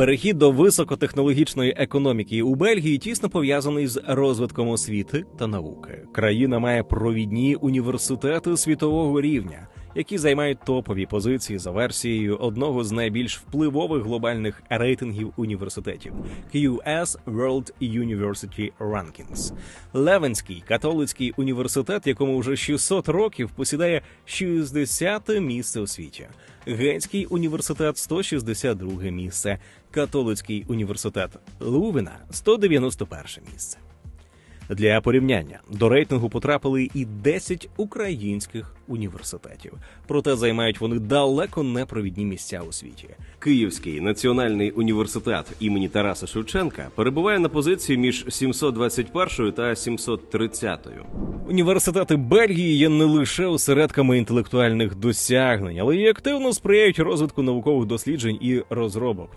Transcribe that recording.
Перехід до високотехнологічної економіки у Бельгії тісно пов'язаний з розвитком освіти та науки. Країна має провідні університети світового рівня, які займають топові позиції за версією одного з найбільш впливових глобальних рейтингів університетів QS World University Rankings. Левенський католицький університет, якому вже 600 років посідає 60 місце у світі. Гетський університет 162 місце, католицький університет Лувена 191 місце. Для порівняння до рейтингу потрапили і 10 українських університетів. Проте займають вони далеко не провідні місця у світі. Київський національний університет імені Тараса Шевченка перебуває на позиції між 721 та 730. Університети Бельгії є не лише осередками інтелектуальних досягнень, але й активно сприяють розвитку наукових досліджень і розробок.